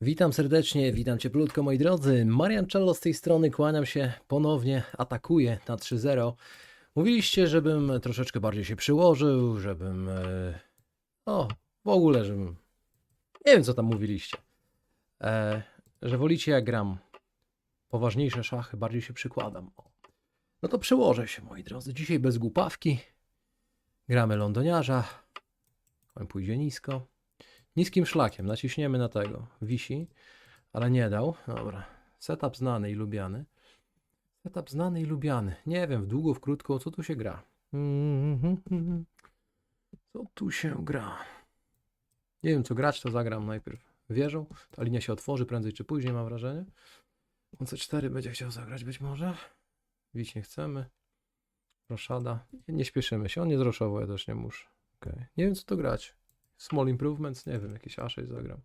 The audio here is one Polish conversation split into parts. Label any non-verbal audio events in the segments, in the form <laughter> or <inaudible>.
Witam serdecznie, witam cieplutko moi drodzy. Marian Cello z tej strony, kłaniam się ponownie, atakuję na 3-0. Mówiliście, żebym troszeczkę bardziej się przyłożył, żebym... e, O, w ogóle, żebym... Nie wiem, co tam mówiliście. E, że wolicie jak gram poważniejsze szachy, bardziej się przykładam. No to przyłożę się, moi drodzy. Dzisiaj bez głupawki. Gramy lądoniarza. Koń pójdzie nisko. Niskim szlakiem. Naciśniemy na tego. Wisi, ale nie dał. Dobra. Setup znany i lubiany. Setup znany i lubiany. Nie wiem, w długo, w krótko, co tu się gra. <laughs> Co tu się gra? Nie wiem, co grać, to zagram najpierw wieżą. Ta linia się otworzy prędzej czy później, mam wrażenie. On C4 będzie chciał zagrać być może. Bić nie chcemy. Roszada. Nie, nie śpieszymy się. On nie zroszował, ja też nie muszę. Okay. Nie wiem, co to grać. Small improvements, nie wiem, jakieś A6 zagram.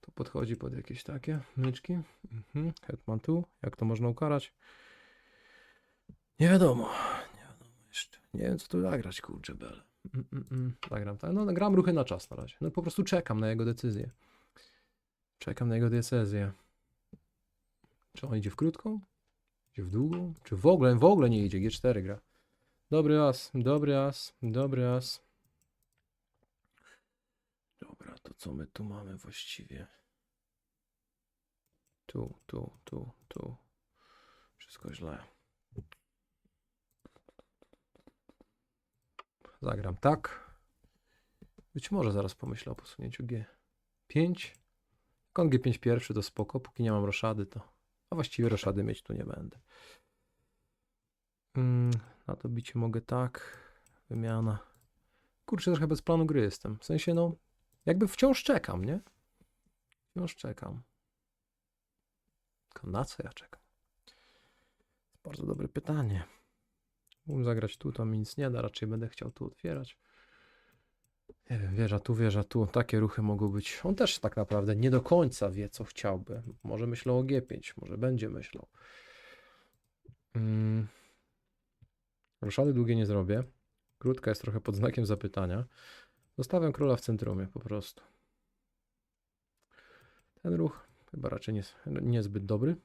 To podchodzi pod jakieś takie myczki. Mhm. Hetman tu. Jak to można ukarać? Nie wiadomo. Nie wiadomo jeszcze. Nie wiem, co tu zagrać, kurczę, bele. Mm, mm, mm. Zagram tak. No, gram ruchy na czas na razie. No po prostu czekam na jego decyzję. Czekam na jego decyzję. Czy on idzie w krótką? Idzie w długą? Czy w ogóle, w ogóle nie idzie? G4 gra. Dobry as, dobry as, dobry as. Dobra, to co my tu mamy właściwie? Tu, tu, tu, tu. Wszystko źle. Zagram tak. Być może zaraz pomyślę o posunięciu G5. Kon G5 pierwszy to spoko, póki nie mam roszady to... A właściwie roszady mieć tu nie będę. Mm, na to bicie mogę tak. Wymiana. Kurczę, trochę bez planu gry jestem. W sensie, no, jakby wciąż czekam, nie? Wciąż czekam. Tylko na co ja czekam? Bardzo dobre pytanie. Mógłbym zagrać tu, to mi nic nie da. Raczej będę chciał tu otwierać. Nie wiem, wieża tu, wieża tu. Takie ruchy mogą być. On też tak naprawdę nie do końca wie, co chciałby. Może myślał o G5, może będzie myślał. Mm. Długie nie zrobię. Krótka jest trochę pod znakiem zapytania. Zostawiam króla w centrumie po prostu. Ten ruch chyba raczej nie, niezbyt dobry.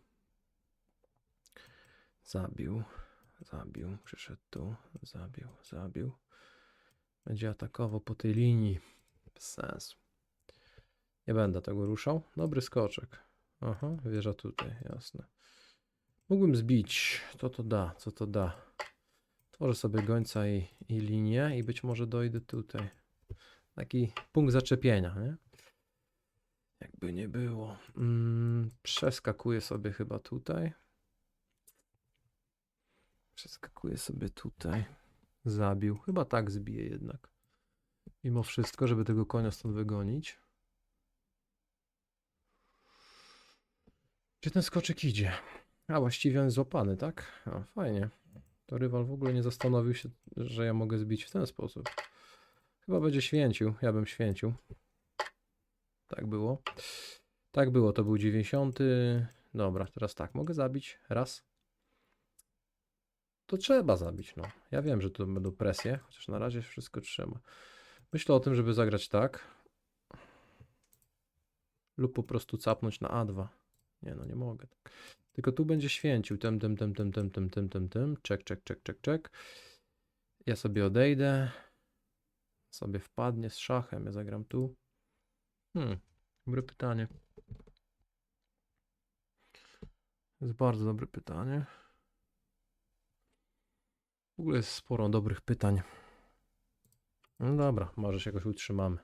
Zabił, zabił, przyszedł tu, zabił, zabił. Będzie atakował po tej linii. Bez sensu. Nie będę tego ruszał. Dobry skoczek. Aha, wieża tutaj, jasne. Mógłbym zbić. Co to da? Co to da? Tworzę sobie gońca i, i linię i być może dojdę tutaj. Taki punkt zaczepienia, nie? Jakby nie było. Mm, przeskakuję sobie chyba tutaj. Przeskakuję sobie tutaj. Zabił. Chyba tak zbiję jednak. Mimo wszystko, żeby tego konia stąd wygonić. Gdzie ten skoczek idzie? A właściwie on jest złapany, tak? A, fajnie. To rywal w ogóle nie zastanowił się, że ja mogę zbić w ten sposób. Chyba będzie święcił. Ja bym święcił. Tak było. Tak było. To był 90. Dobra, teraz tak. Mogę zabić. Raz. To trzeba zabić, no. Ja wiem, że to będą presje, chociaż na razie wszystko trzyma. Myślę o tym, żeby zagrać tak. Lub po prostu capnąć na A2. Nie, no nie mogę. Tylko tu będzie święcił. Tym, tym, tym, tym, tym, tym, tym, tym, tym. Czek, czek, czek, czek, czek. Ja sobie odejdę. Sobie wpadnie z szachem. Ja zagram tu. Hmm, dobre pytanie. Jest bardzo dobre pytanie. W ogóle jest sporo dobrych pytań. No dobra, może się jakoś utrzymamy.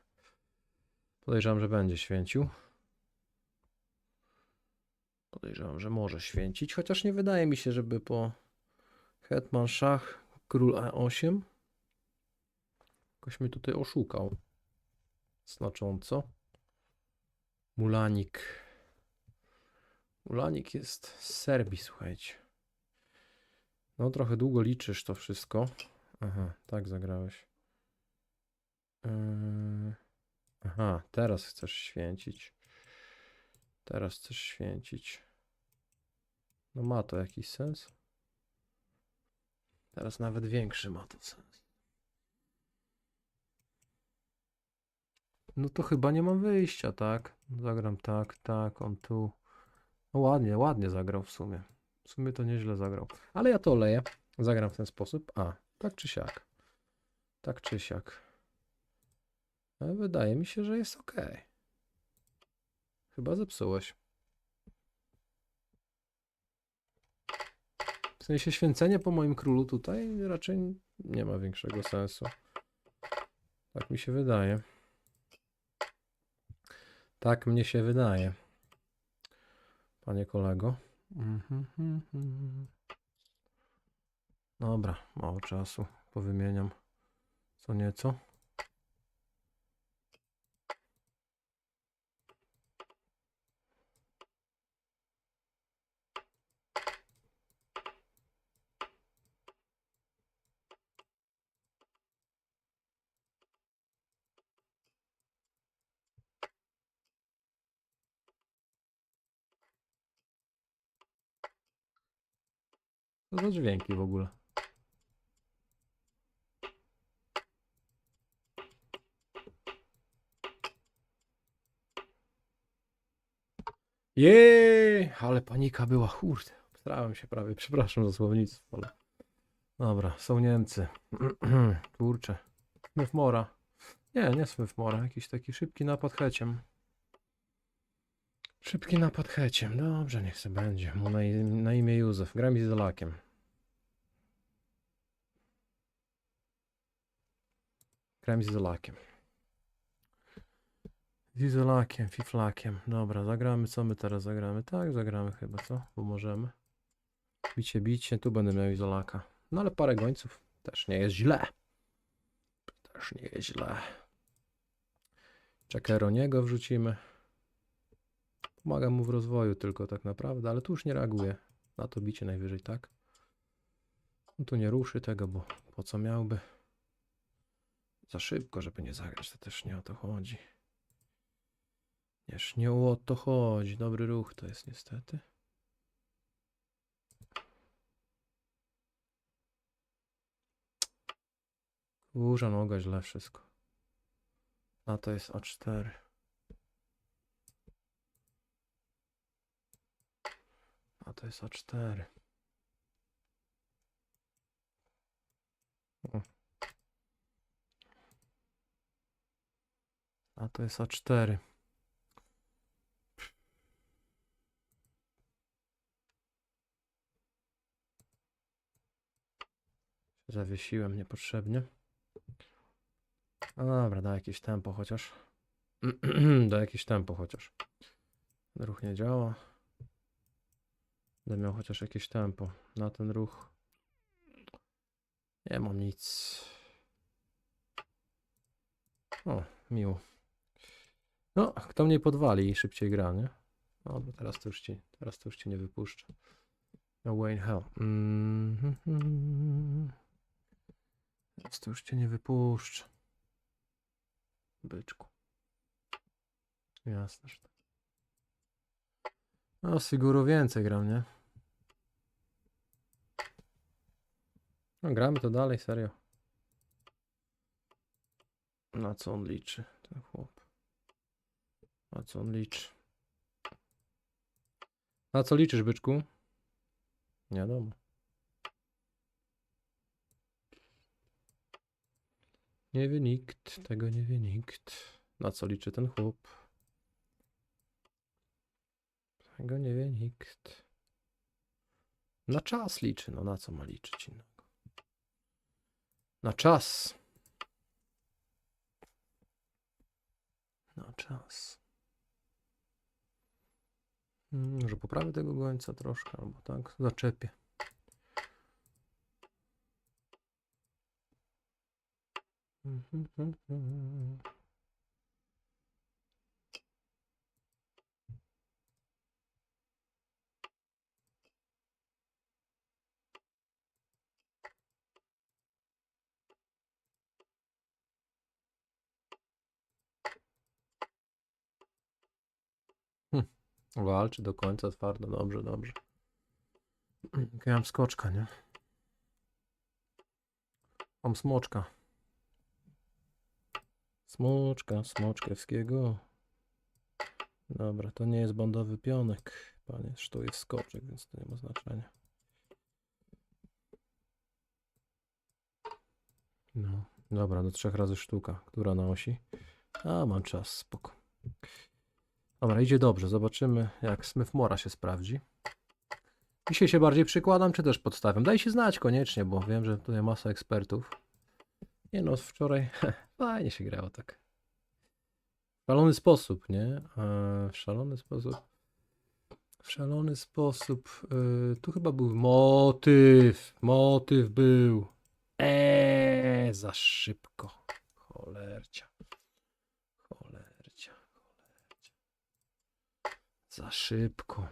Podejrzewam, że będzie święcił. Podejrzewam, że może święcić, chociaż nie wydaje mi się, żeby po hetman szach król e8 jakoś mnie tutaj oszukał znacząco. Mulanik. Mulanik jest z Serbii, słuchajcie. No trochę długo liczysz to wszystko. Aha, tak zagrałeś. Yy... Aha, teraz chcesz święcić. Teraz chcesz święcić. No ma to jakiś sens. Teraz nawet większy ma to sens. No to chyba nie mam wyjścia, tak? Zagram tak, tak, on tu. No ładnie, ładnie zagrał w sumie. W sumie to nieźle zagrał. Ale ja to oleję. Zagram w ten sposób. A, tak czy siak. Tak czy siak. Ale wydaje mi się, że jest ok. Chyba zepsułeś. W sensie święcenie po moim królu tutaj raczej nie ma większego sensu. Tak mi się wydaje. Tak mnie się wydaje. Panie kolego. Mhm, mhm, mhm. Dobra, mało czasu. Powymieniam co nieco. Co za dźwięki w ogóle? Jej, ale panika była, kurde. Starałem się prawie, przepraszam za słownictwo, ale... Dobra, są Niemcy. <clears throat> Kurczę. Smyfmora. Nie, nie Smyfmora, jakiś taki szybki napad heciem. Szybki napad heciem. Dobrze, niech se będzie. Mu na, na imię Józef. Gram z Izolakiem. Gram z Izolakiem. Z Izolakiem, Fiflakiem. Dobra, zagramy. Co my teraz zagramy? Tak, zagramy chyba, co? Bo możemy. Bicie, bicie. Tu będę miał Izolaka. No ale parę gońców też nie jest źle. Też nie jest źle. Czekeroniego wrzucimy. Pomaga mu w rozwoju tylko tak naprawdę, ale tu już nie reaguje. Na to bicie najwyżej, tak? Tu nie ruszy tego, bo po co miałby? Za szybko, żeby nie zagrać, to też nie o to chodzi. Wiesz, nie o to chodzi. Dobry ruch to jest niestety. Kurza noga, źle wszystko. A to jest A4. A to jest A4. O. A to jest A4. Zawiesiłem niepotrzebnie. No dobra, da jakieś tempo chociaż. <clears throat> da jakieś tempo chociaż. Ruch nie działa. Będę miał chociaż jakieś tempo na ten ruch. Nie mam nic. O, miło. No, kto mnie podwali i szybciej gra, nie? No, bo teraz to już ci, teraz to już ci nie wypuszczę. No Wayne Hell. Mm Teraz to już cię nie wypuszczę. Byczku. Jasne, że tak. No, Siguru więcej gram, nie? No, gramy to dalej, serio. Na co on liczy, ten chłop? Na co on liczy? Na co liczysz, byczku? Nie wiadomo. Nie wie nikt, tego nie wie nikt. Na co liczy ten chłop? Tego nie wie nikt. Na czas liczy, no na co ma liczyć innego? Na czas. Na czas. Mm, Może poprawię tego gońca troszkę, albo tak, zaczepię. Walczy do końca twardo, dobrze, dobrze. Ja mam skoczka, nie? Mam smoczka. Smoczka, smoczkewskiego. Dobra, to nie jest bandowy pionek, panie. To jest skoczek, więc to nie ma znaczenia. No, dobra, do trzech razy sztuka. Która na osi? A, mam czas, spoko. Dobra, idzie dobrze. Zobaczymy, jak Smith Mora się sprawdzi. Dzisiaj się bardziej przykładam, czy też podstawiam? Daj się znać koniecznie, bo wiem, że tutaj masa ekspertów. Nie no, wczoraj <laughs> fajnie się grało tak. W szalony sposób, nie? E, W szalony sposób. W szalony sposób. e, Tu chyba był motyw. Motyw był. Eee, za szybko. Cholercia. Cholercia. Cholercia. Za szybko.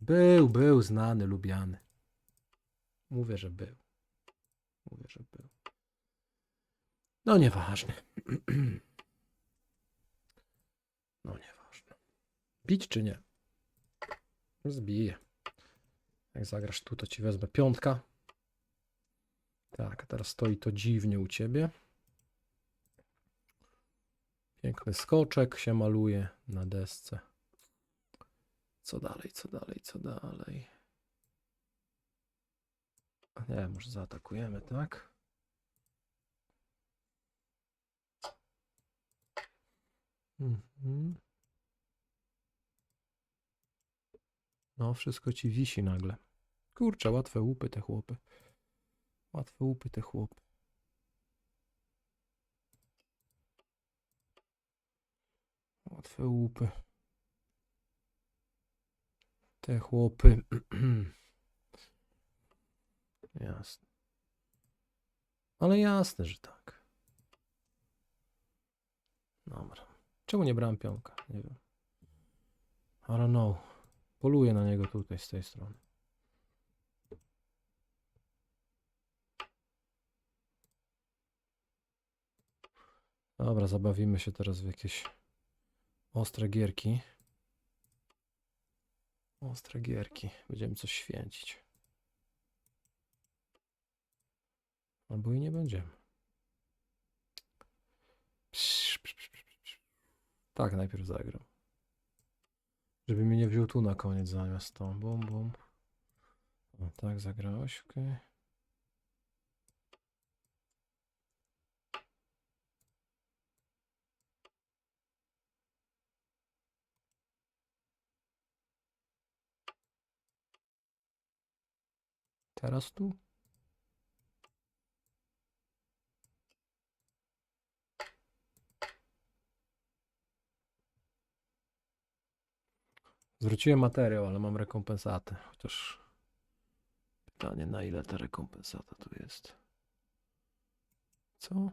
Był, był znany, lubiany. Mówię, że był. Mówię, że był. No nieważne. <clears throat> No nieważne. Bić czy nie? Zbiję. Jak zagrasz tu, to ci wezmę piątka. Tak, teraz stoi to dziwnie u ciebie. Piękny skoczek się maluje na desce. Co dalej, co dalej, co dalej? Nie, może zaatakujemy, tak? Mhm. No, wszystko ci wisi nagle. Kurczę, łatwe łupy te chłopy. Łatwe łupy te chłopy. Łatwe łupy. Te chłopy. <clears throat> jasne. Ale jasne, że tak. Dobra. Czemu nie brałem pionka? Nie wiem. I don't know. Poluję na niego tutaj z tej strony. Dobra, zabawimy się teraz w jakieś ostre gierki. Ostre gierki. Będziemy coś święcić. Albo i nie będziemy. Psz, psz, psz, psz, psz. Tak, najpierw zagram. Żeby mnie nie wziął tu na koniec zamiast to. Bum, bum. O, tak, zagrałeś, okej. Teraz tu? Zwróciłem materiał, ale mam rekompensatę. Chociaż pytanie, na ile ta rekompensata tu jest. Co?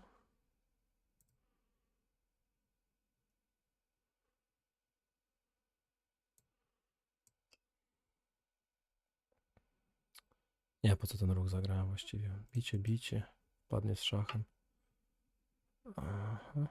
Nie, po co ten ruch zagrałem właściwie? Bicie, bicie. Padnie z szachem. Aha.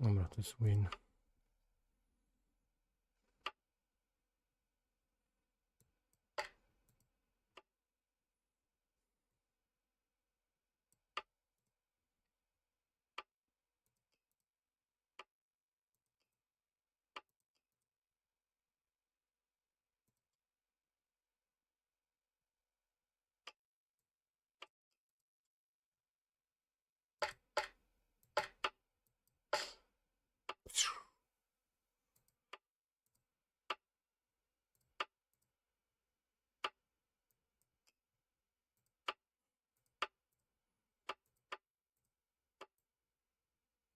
Mhm. Dobra, to jest win.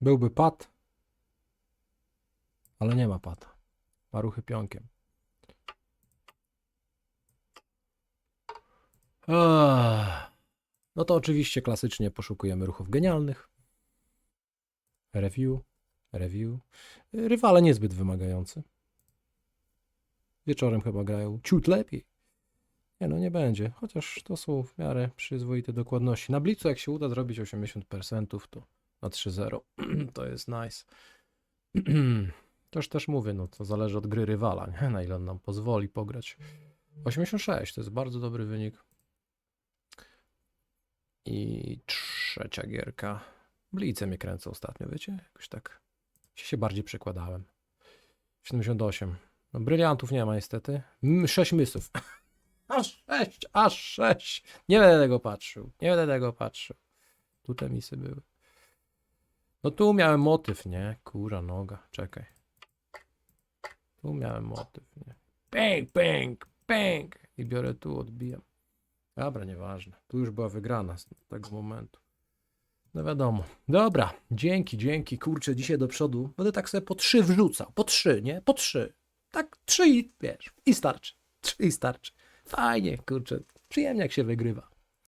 Byłby pad. Ale nie ma pata. Ma ruchy pionkiem. No to oczywiście klasycznie poszukujemy ruchów genialnych. Review, review. Rywale niezbyt wymagający. Wieczorem chyba grają ciut lepiej. Nie no, nie będzie. Chociaż to są w miarę przyzwoite dokładności. Na Blicu jak się uda zrobić 80%, to na 3-0 <clears throat> to jest nice. <clears throat> Też też mówię, no to zależy od gry rywala, nie? na ile on nam pozwoli pograć. 86 to jest bardzo dobry wynik. I trzecia gierka. Blice mnie kręcą ostatnio, wiecie? Jakoś tak się, bardziej przekładałem. 78. No bryliantów nie ma niestety. 6 mysów. <laughs> Aż 6, aż 6. Nie będę tego patrzył. Nie będę tego patrzył. Tu te misy były. No tu miałem motyw, nie? Kura noga. Czekaj. Tu miałem motyw, nie? Pęk, pęk, pęk. I biorę tu, odbijam. Dobra, nieważne. Tu już była wygrana z tego momentu. No wiadomo. Dobra, dzięki, dzięki. Kurczę, dzisiaj do przodu będę tak sobie po trzy wrzucał. Po trzy, nie? Po trzy. Tak trzy i wiesz, i starczy. Trzy i starczy. Fajnie, kurczę. Przyjemnie jak się wygrywa.